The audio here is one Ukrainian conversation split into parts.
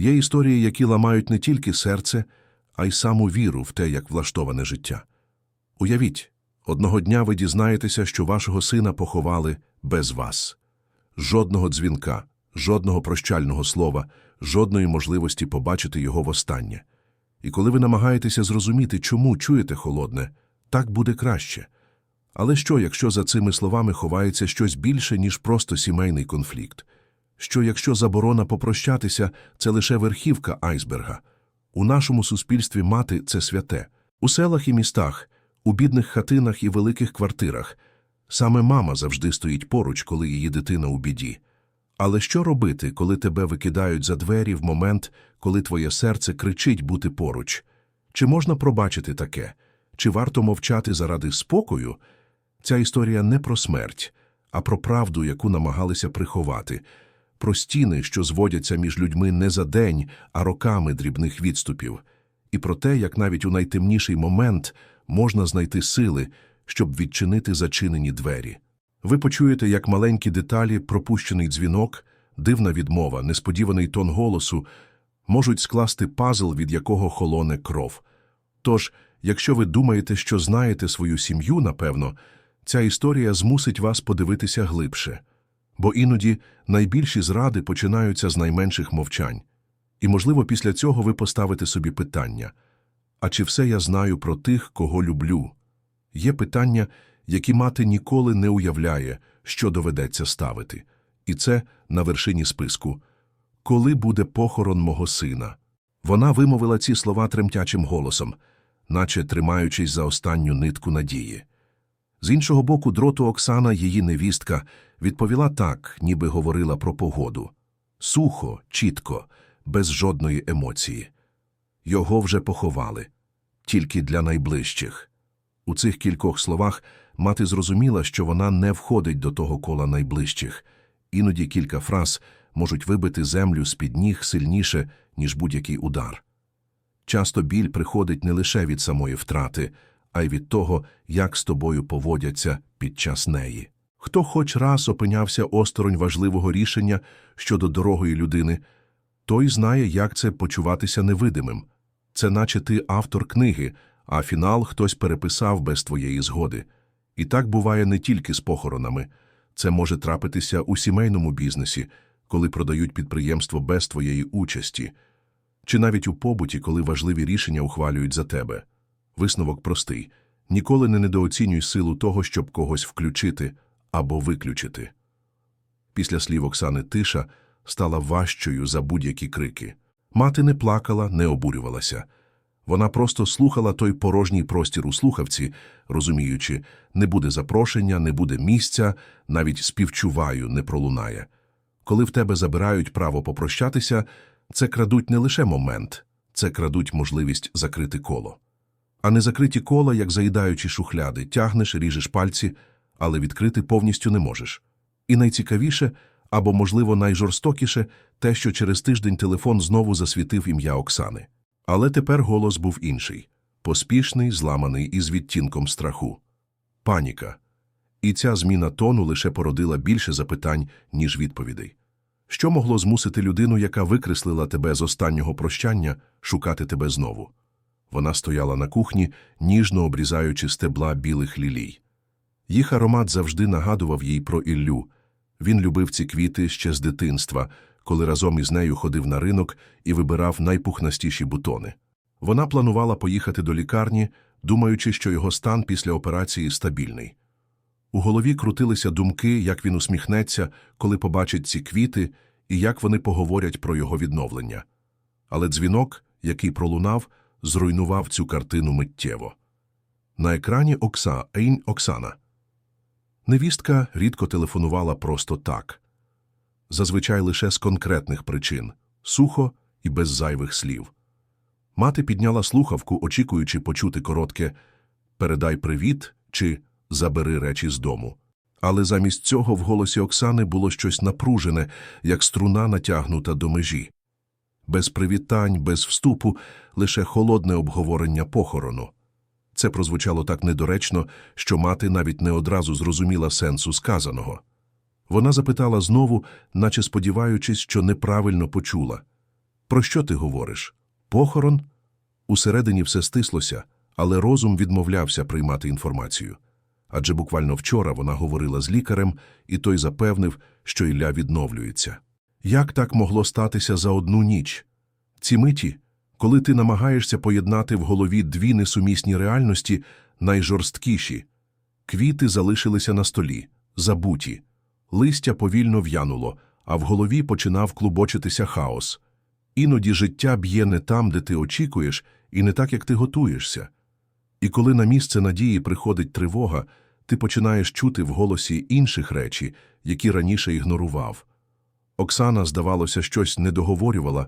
Є історії, які ламають не тільки серце, а й саму віру в те, як влаштоване життя. Уявіть, одного дня ви дізнаєтеся, що вашого сина поховали без вас. Жодного дзвінка, жодного прощального слова, жодної можливості побачити його востаннє. І коли ви намагаєтеся зрозуміти, чому чуєте холодне, так буде краще. Але що, якщо за цими словами ховається щось більше, ніж просто сімейний конфлікт? Що, якщо заборона попрощатися це лише верхівка айсберга? У нашому суспільстві мати це святе. У селах і містах, у бідних хатинах і великих квартирах. Саме мама завжди стоїть поруч, коли її дитина у біді. Але що робити, коли тебе викидають за двері в момент, коли твоє серце кричить бути поруч? Чи можна пробачити таке? Чи варто мовчати заради спокою? Ця історія не про смерть, а про правду, яку намагалися приховати, про стіни, що зводяться між людьми не за день, а роками дрібних відступів, і про те, як навіть у найтемніший момент можна знайти сили, щоб відчинити зачинені двері. Ви почуєте, як маленькі деталі, пропущений дзвінок, дивна відмова, несподіваний тон голосу можуть скласти пазл, від якого холоне кров. Тож, якщо ви думаєте, що знаєте свою сім'ю, напевно, ця історія змусить вас подивитися глибше. Бо іноді найбільші зради починаються з найменших мовчань. І, можливо, після цього ви поставите собі питання а чи все я знаю про тих, кого люблю? Є питання, які мати ніколи не уявляє, що доведеться ставити. І це на вершині списку. Коли буде похорон мого сина? Вона вимовила ці слова тремтячим голосом, наче тримаючись за останню нитку надії. З іншого боку, дроту Оксана, її невістка, відповіла так, ніби говорила про погоду. Сухо, чітко, без жодної емоції. Його вже поховали. Тільки для найближчих. У цих кількох словах мати зрозуміла, що вона не входить до того кола найближчих. Іноді кілька фраз можуть вибити землю з-під ніг сильніше, ніж будь-який удар. Часто біль приходить не лише від самої втрати, а й від того, як з тобою поводяться під час неї. Хто хоч раз опинявся осторонь важливого рішення щодо дорогої людини, той знає, як це почуватися невидимим. Це наче ти автор книги, а фінал хтось переписав без твоєї згоди. І так буває не тільки з похоронами. Це може трапитися у сімейному бізнесі, коли продають підприємство без твоєї участі, чи навіть у побуті, коли важливі рішення ухвалюють за тебе. Висновок простий ніколи не недооцінюй силу того, щоб когось включити або виключити. Після слів Оксани тиша стала важчою за будь-які крики. Мати не плакала, не обурювалася. Вона просто слухала той порожній простір у слухавці, розуміючи, не буде запрошення, не буде місця, навіть співчуваю не пролунає. Коли в тебе забирають право попрощатися, це крадуть не лише момент, це крадуть можливість закрити коло. А не закриті кола, як заїдаючі шухляди, тягнеш, ріжеш пальці, але відкрити повністю не можеш. І найцікавіше, або, можливо, найжорстокіше, те, що через тиждень телефон знову засвітив ім'я Оксани. Але тепер голос був інший поспішний, зламаний із відтінком страху. Паніка. І ця зміна тону лише породила більше запитань, ніж відповідей. Що могло змусити людину, яка викреслила тебе з останнього прощання, шукати тебе знову? Вона стояла на кухні, ніжно обрізаючи стебла білих лілій. Їх аромат завжди нагадував їй про Іллю. Він любив ці квіти ще з дитинства, коли разом із нею ходив на ринок і вибирав найпухнастіші бутони. Вона планувала поїхати до лікарні, думаючи, що його стан після операції стабільний. У голові крутилися думки, як він усміхнеться, коли побачить ці квіти, і як вони поговорять про його відновлення. Але дзвінок, який пролунав, зруйнував цю картину миттєво. На екрані Окса Ейн Оксана. Невістка рідко телефонувала просто так. Зазвичай лише з конкретних причин сухо і без зайвих слів. Мати підняла слухавку, очікуючи почути коротке Передай привіт чи Забери речі з дому. Але замість цього в голосі Оксани було щось напружене, як струна натягнута до межі. Без привітань, без вступу, лише холодне обговорення похорону. Це прозвучало так недоречно, що мати навіть не одразу зрозуміла сенсу сказаного. Вона запитала знову, наче сподіваючись, що неправильно почула Про що ти говориш? Похорон? Усередині все стислося, але розум відмовлявся приймати інформацію. Адже буквально вчора вона говорила з лікарем, і той запевнив, що Ілля відновлюється. Як так могло статися за одну ніч? Ці миті, коли ти намагаєшся поєднати в голові дві несумісні реальності, найжорсткіші. Квіти залишилися на столі, забуті. Листя повільно в'януло, а в голові починав клубочитися хаос. Іноді життя б'є не там, де ти очікуєш, і не так, як ти готуєшся. І коли на місце надії приходить тривога, ти починаєш чути в голосі інших речі, які раніше ігнорував. Оксана, здавалося, щось не договорювала,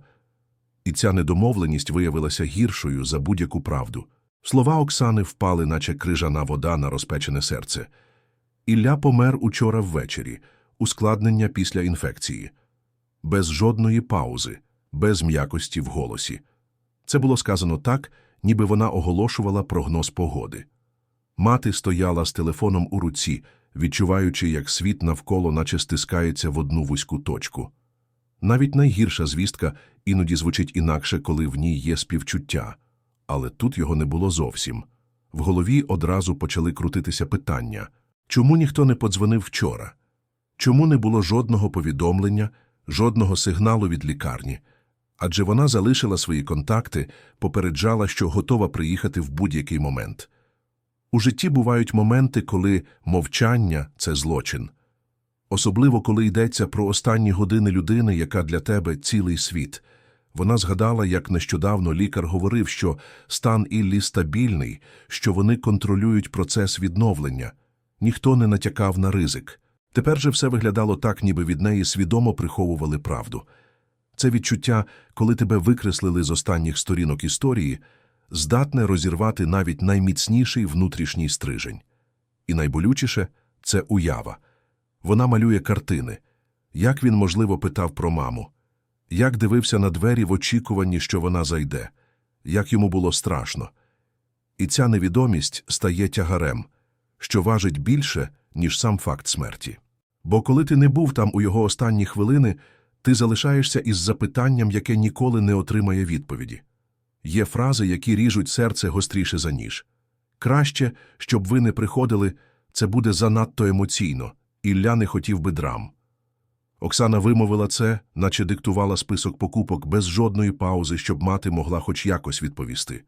і ця недомовленість виявилася гіршою за будь-яку правду. Слова Оксани впали, наче крижана вода на розпечене серце. Ілля помер учора ввечері, ускладнення після інфекції. Без жодної паузи, без м'якості в голосі. Це було сказано так, ніби вона оголошувала прогноз погоди. Мати стояла з телефоном у руці, відчуваючи, як світ навколо наче стискається в одну вузьку точку. Навіть найгірша звістка іноді звучить інакше, коли в ній є співчуття. Але тут його не було зовсім. В голові одразу почали крутитися питання. Чому ніхто не подзвонив вчора? Чому не було жодного повідомлення, жодного сигналу від лікарні? Адже вона залишила свої контакти, попереджала, що готова приїхати в будь-який момент. У житті бувають моменти, коли мовчання – це злочин. Особливо, коли йдеться про останні години людини, яка для тебе цілий світ. Вона згадала, як нещодавно лікар говорив, що стан Іллі стабільний, що вони контролюють процес відновлення. Ніхто не натякав на ризик. Тепер же все виглядало так, ніби від неї свідомо приховували правду. Це відчуття, коли тебе викреслили з останніх сторінок історії, здатне розірвати навіть найміцніший внутрішній стрижень. І найболючіше – це уява. Вона малює картини. Як він, можливо, питав про маму? Як дивився на двері в очікуванні, що вона зайде? Як йому було страшно? І ця невідомість стає тягарем, що важить більше, ніж сам факт смерті. Бо коли ти не був там у його останні хвилини, ти залишаєшся із запитанням, яке ніколи не отримає відповіді. Є фрази, які ріжуть серце гостріше за ніж. Краще, щоб ви не приходили, це буде занадто емоційно. Ілля не хотів би драм. Оксана вимовила це, наче диктувала список покупок без жодної паузи, щоб мати могла хоч якось відповісти.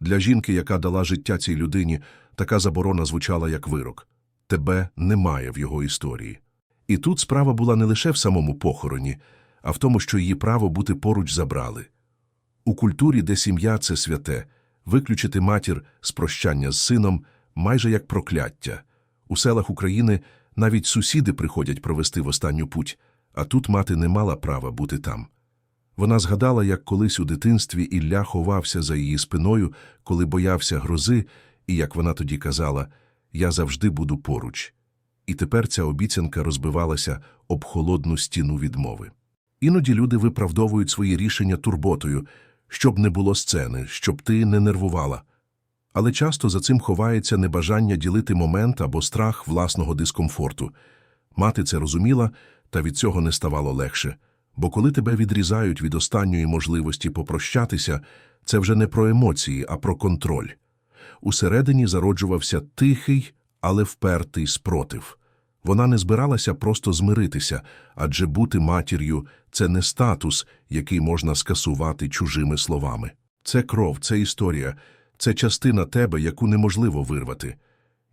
Для жінки, яка дала життя цій людині, така заборона звучала як вирок. Тебе немає в його історії. І тут справа була не лише в самому похороні, а в тому, що її право бути поруч забрали. У культурі, де сім'я – це святе, виключити матір з прощання з сином майже як прокляття. У селах України навіть сусіди приходять провести в останню путь, а тут мати не мала права бути там. Вона згадала, як колись у дитинстві Ілля ховався за її спиною, коли боявся грози, і як вона тоді казала «Я завжди буду поруч». І тепер ця обіцянка розбивалася об холодну стіну відмови. Іноді люди виправдовують свої рішення турботою, щоб не було сцени, щоб ти не нервувала. Але часто за цим ховається небажання ділити момент або страх власного дискомфорту. Мати це розуміла, та від цього не ставало легше. Бо коли тебе відрізають від останньої можливості попрощатися, це вже не про емоції, а про контроль. Усередині зароджувався тихий, але впертий спротив. Вона не збиралася просто змиритися, адже бути матір'ю – це не статус, який можна скасувати чужими словами. Це кров, це історія, це частина тебе, яку неможливо вирвати.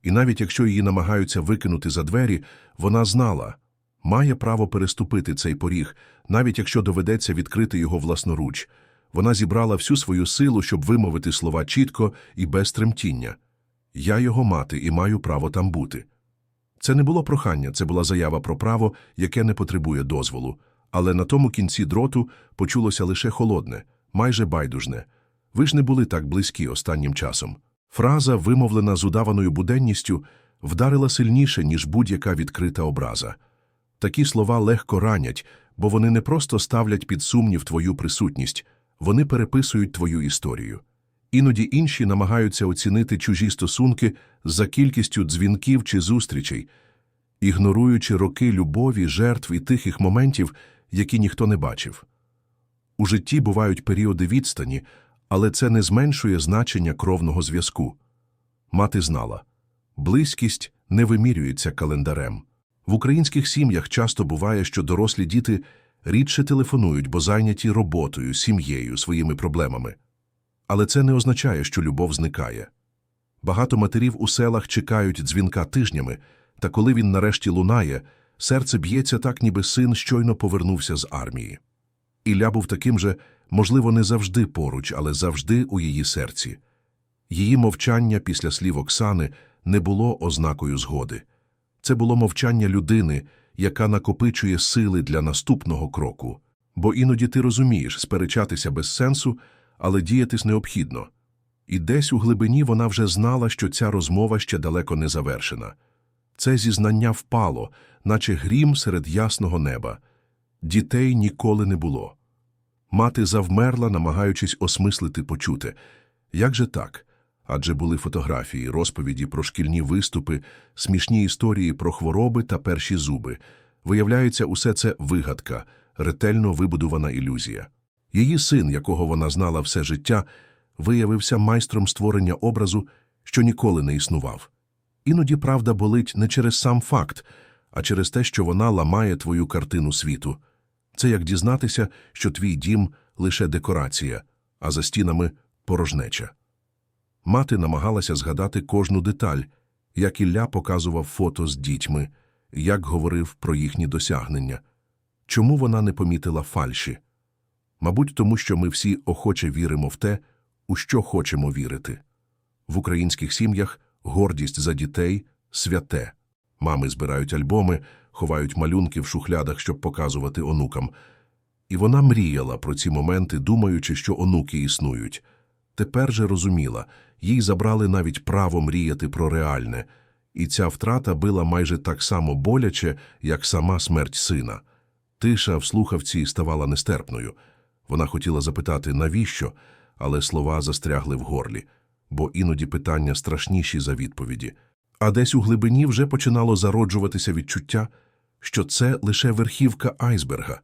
І навіть якщо її намагаються викинути за двері, вона знала – має право переступити цей поріг, навіть якщо доведеться відкрити його власноруч. Вона зібрала всю свою силу, щоб вимовити слова чітко і без тремтіння. «Я його мати і маю право там бути». Це не було прохання, це була заява про право, яке не потребує дозволу. Але на тому кінці дроту почулося лише холодне, майже байдужне. Ви ж не були так близькі останнім часом. Фраза, вимовлена з удаваною буденністю, вдарила сильніше, ніж будь-яка відкрита образа. Такі слова легко ранять, бо вони не просто ставлять під сумнів твою присутність, вони переписують твою історію. Іноді інші намагаються оцінити чужі стосунки за кількістю дзвінків чи зустрічей, ігноруючи роки любові, жертв і тихих моментів, які ніхто не бачив. У житті бувають періоди відстані, але це не зменшує значення кровного зв'язку. Мати знала близькість не вимірюється календарем. В українських сім'ях часто буває, що дорослі діти рідше телефонують, бо зайняті роботою, сім'єю, своїми проблемами. Але це не означає, що любов зникає. Багато матерів у селах чекають дзвінка тижнями, та коли він нарешті лунає, серце б'ється так, ніби син щойно повернувся з армії. Ілля був таким же, можливо, не завжди поруч, але завжди у її серці. Її мовчання після слів Оксани не було ознакою згоди. Це було мовчання людини, яка накопичує сили для наступного кроку. Бо іноді ти розумієш сперечатися без сенсу, але діятись необхідно. І десь у глибині вона вже знала, що ця розмова ще далеко не завершена. Це зізнання впало, наче грім серед ясного неба. Дітей ніколи не було. Мати завмерла, намагаючись осмислити почуте. Як же так? Адже були фотографії, розповіді про шкільні виступи, смішні історії про хвороби та перші зуби. Виявляється, усе це вигадка, ретельно вибудована ілюзія. Її син, якого вона знала все життя, виявився майстром створення образу, що ніколи не існував. Іноді правда болить не через сам факт, а через те, що вона ламає твою картину світу. Це як дізнатися, що твій дім – лише декорація, а за стінами – порожнеча. Мати намагалася згадати кожну деталь, як Ілля показував фото з дітьми, як говорив про їхні досягнення. Чому вона не помітила фальші? Мабуть, тому що ми всі охоче віримо в те, у що хочемо вірити. В українських сім'ях гордість за дітей – святе. Мами збирають альбоми, ховають малюнки в шухлядах, щоб показувати онукам. І вона мріяла про ці моменти, думаючи, що онуки існують. Тепер же розуміла, їй забрали навіть право мріяти про реальне, і ця втрата била майже так само боляче, як сама смерть сина. Тиша в слухавці ставала нестерпною. Вона хотіла запитати, навіщо, але слова застрягли в горлі, бо іноді питання страшніші за відповіді. А десь у глибині вже починало зароджуватися відчуття, що це лише верхівка айсберга,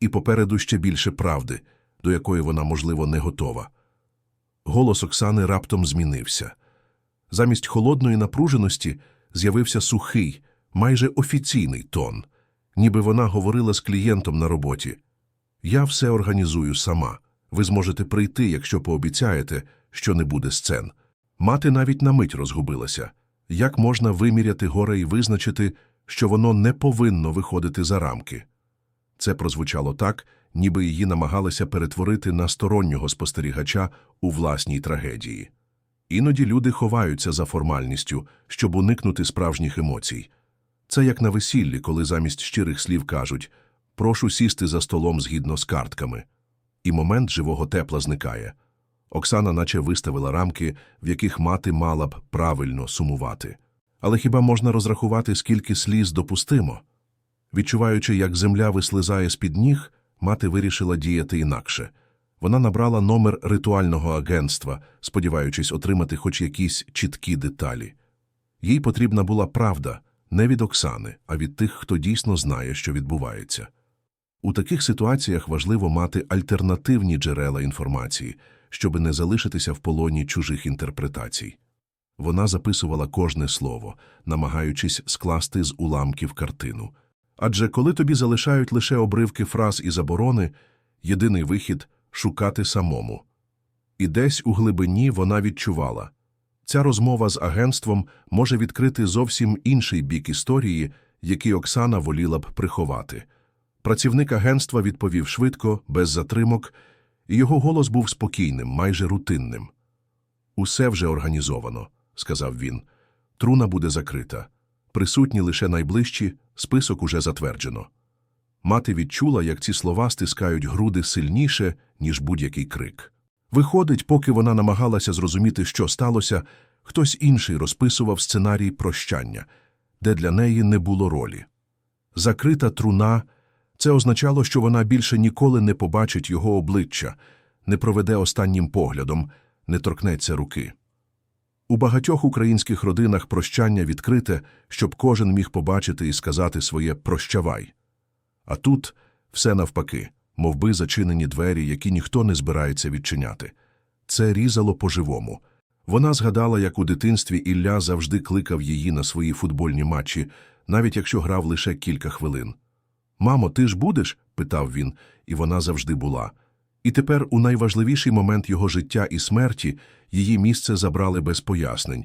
і попереду ще більше правди, до якої вона, можливо, не готова. Голос Оксани раптом змінився. Замість холодної напруженості з'явився сухий, майже офіційний тон, ніби вона говорила з клієнтом на роботі. Я все організую сама. Ви зможете прийти, якщо пообіцяєте, що не буде сцен. Мати навіть на мить розгубилася. Як можна виміряти горе і визначити, що воно не повинно виходити за рамки? Це прозвучало так, ніби її намагалися перетворити на стороннього спостерігача у власній трагедії. Іноді люди ховаються за формальністю, щоб уникнути справжніх емоцій. Це як на весіллі, коли замість щирих слів кажуть «прошу сісти за столом згідно з картками». І момент живого тепла зникає. Оксана наче виставила рамки, в яких мати мала б правильно сумувати. Але хіба можна розрахувати, скільки сліз допустимо? Відчуваючи, як земля вислизає з-під ніг, мати вирішила діяти інакше. Вона набрала номер ритуального агентства, сподіваючись отримати хоч якісь чіткі деталі. Їй потрібна була правда не від Оксани, а від тих, хто дійсно знає, що відбувається. У таких ситуаціях важливо мати альтернативні джерела інформації, щоб не залишитися в полоні чужих інтерпретацій. Вона записувала кожне слово, намагаючись скласти з уламків картину. Адже коли тобі залишають лише обривки фраз і заборони, єдиний вихід шукати самому. І десь у глибині вона відчувала ця розмова з агентством може відкрити зовсім інший бік історії, який Оксана воліла б приховати. Працівник агентства відповів швидко, без затримок, його голос був спокійним, майже рутинним. Усе вже організовано, сказав він. Труна буде закрита. Присутні лише найближчі, список уже затверджено. Мати відчула, як ці слова стискають груди сильніше, ніж будь-який крик. Виходить, поки вона намагалася зрозуміти, що сталося, хтось інший розписував сценарій прощання, де для неї не було ролі. Закрита труна це означало, що вона більше ніколи не побачить його обличчя, не проведе останнім поглядом, не торкнеться руки. У багатьох українських родинах прощання відкрите, щоб кожен міг побачити і сказати своє «прощавай». А тут все навпаки мовби зачинені двері, які ніхто не збирається відчиняти. Це різало по-живому. Вона згадала, як у дитинстві Ілля завжди кликав її на свої футбольні матчі, навіть якщо грав лише кілька хвилин. Мамо, ти ж будеш? питав він, і вона завжди була. І тепер, у найважливіший момент його життя і смерті, її місце забрали без пояснень.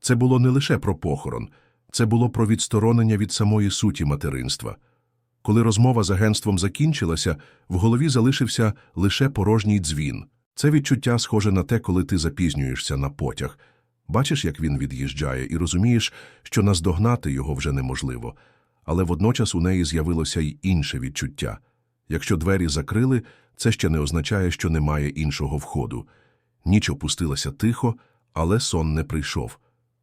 Це було не лише про похорон, це було про відсторонення від самої суті материнства. Коли розмова з агентством закінчилася, в голові залишився лише порожній дзвін. Це відчуття схоже на те, коли ти запізнюєшся на потяг. Бачиш, як він від'їжджає, і розумієш, що наздогнати його вже неможливо. Але водночас у неї з'явилося й інше відчуття. Якщо двері закрили, це ще не означає, що немає іншого входу. Ніч опустилася тихо, але сон не прийшов.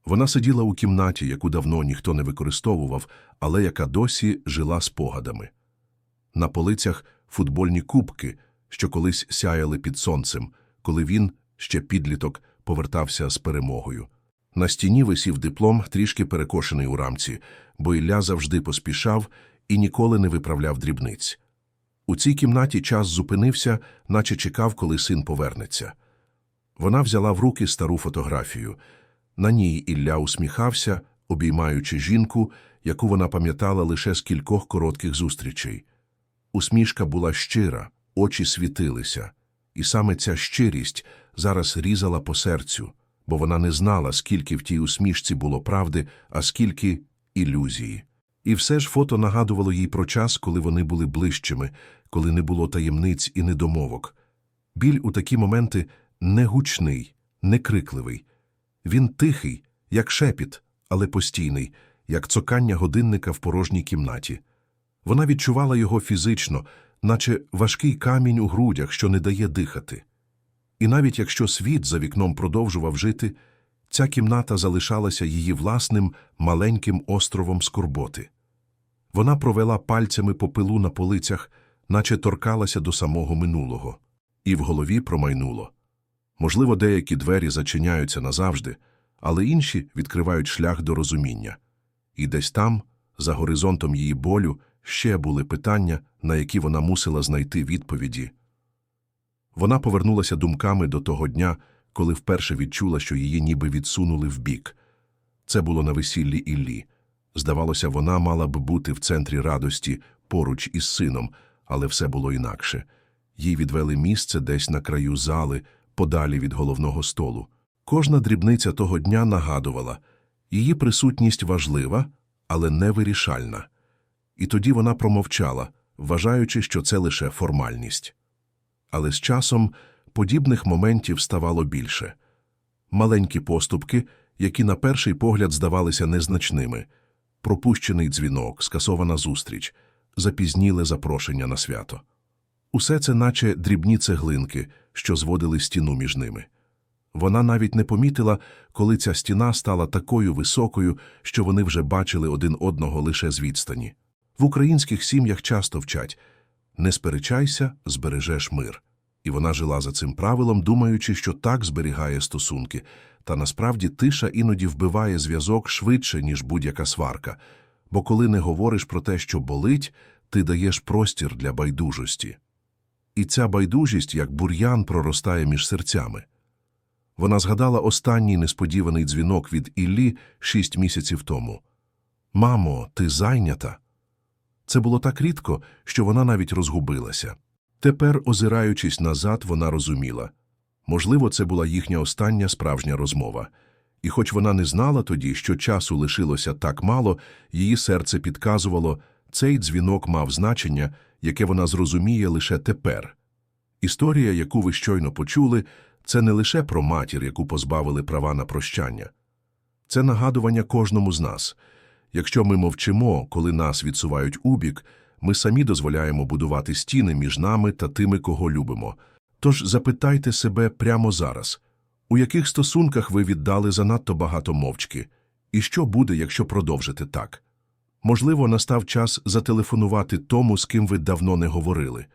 Вона сиділа у кімнаті, яку давно ніхто не використовував, але яка досі жила спогадами. На полицях футбольні кубки, що колись сяяли під сонцем, коли він, ще підліток, повертався з перемогою. На стіні висів диплом, трішки перекошений у рамці, бо Ілля завжди поспішав і ніколи не виправляв дрібниць. У цій кімнаті час зупинився, наче чекав, коли син повернеться. Вона взяла в руки стару фотографію. На ній Ілля усміхався, обіймаючи жінку, яку вона пам'ятала лише з кількох коротких зустрічей. Усмішка була щира, очі світилися, і саме ця щирість зараз різала по серцю, бо вона не знала, скільки в тій усмішці було правди, а скільки ілюзії. І все ж фото нагадувало їй про час, коли вони були ближчими, коли не було таємниць і недомовок. Біль у такі моменти не гучний, не крикливий. Він тихий, як шепіт, але постійний, як цокання годинника в порожній кімнаті. Вона відчувала його фізично, наче важкий камінь у грудях, що не дає дихати. І навіть якщо світ за вікном продовжував жити, ця кімната залишалася її власним маленьким островом скорботи. Вона провела пальцями по пилу на полицях, наче торкалася до самого минулого, і в голові промайнуло. Можливо, деякі двері зачиняються назавжди, але інші відкривають шлях до розуміння. І десь там, за горизонтом її болю, ще були питання, на які вона мусила знайти відповіді. Вона повернулася думками до того дня, коли вперше відчула, що її ніби відсунули вбік. Це було на весіллі Іллі. Здавалося, вона мала б бути в центрі радості поруч із сином, але все було інакше. Їй відвели місце десь на краю зали, подалі від головного столу. Кожна дрібниця того дня нагадувала її присутність важлива, але не вирішальна. І тоді вона промовчала, вважаючи, що це лише формальність. Але з часом подібних моментів ставало більше. Маленькі поступки, які на перший погляд здавалися незначними, пропущений дзвінок, скасована зустріч, запізніле запрошення на свято. Усе це наче дрібні цеглинки, що зводили стіну між ними. Вона навіть не помітила, коли ця стіна стала такою високою, що вони вже бачили один одного лише з відстані. В українських сім'ях часто вчать «не сперечайся, збережеш мир». І вона жила за цим правилом, думаючи, що так зберігає стосунки, та насправді тиша іноді вбиває зв'язок швидше, ніж будь-яка сварка, бо коли не говориш про те, що болить, ти даєш простір для байдужості. І ця байдужість, як бур'ян, проростає між серцями. Вона згадала останній несподіваний дзвінок від Іллі шість місяців тому. Мамо, ти зайнята? Це було так рідко, що вона навіть розгубилася. Тепер, озираючись назад, вона розуміла. Можливо, це була їхня остання справжня розмова. І хоч вона не знала тоді, що часу лишилося так мало, її серце підказувало, цей дзвінок мав значення, яке вона зрозуміє лише тепер. Історія, яку ви щойно почули, це не лише про матір, яку позбавили права на прощання. Це нагадування кожному з нас. Якщо ми мовчимо, коли нас відсувають убік, ми самі дозволяємо будувати стіни між нами та тими, кого любимо. Тож запитайте себе прямо зараз, у яких стосунках ви віддали занадто багато мовчки, і що буде, якщо продовжите так? Можливо, настав час зателефонувати тому, з ким ви давно не говорили.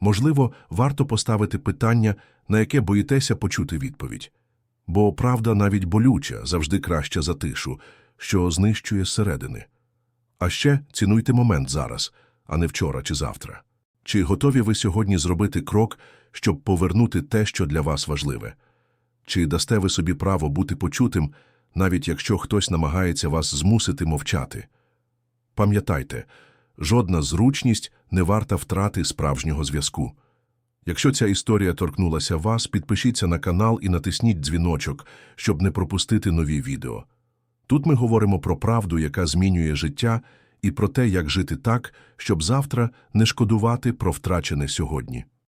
Можливо, варто поставити питання, на яке боїтеся почути відповідь. Бо правда навіть болюча, завжди краща за тишу, що знищує зсередини. А ще цінуйте момент зараз, а не вчора чи завтра. Чи готові ви сьогодні зробити крок, щоб повернути те, що для вас важливе? Чи дасте ви собі право бути почутим, навіть якщо хтось намагається вас змусити мовчати? Пам'ятайте, жодна зручність не варта втрати справжнього зв'язку. Якщо ця історія торкнулася вас, підпишіться на канал і натисніть дзвіночок, щоб не пропустити нові відео. Тут ми говоримо про правду, яка змінює життя, і про те, як жити так, щоб завтра не шкодувати про втрачене сьогодні.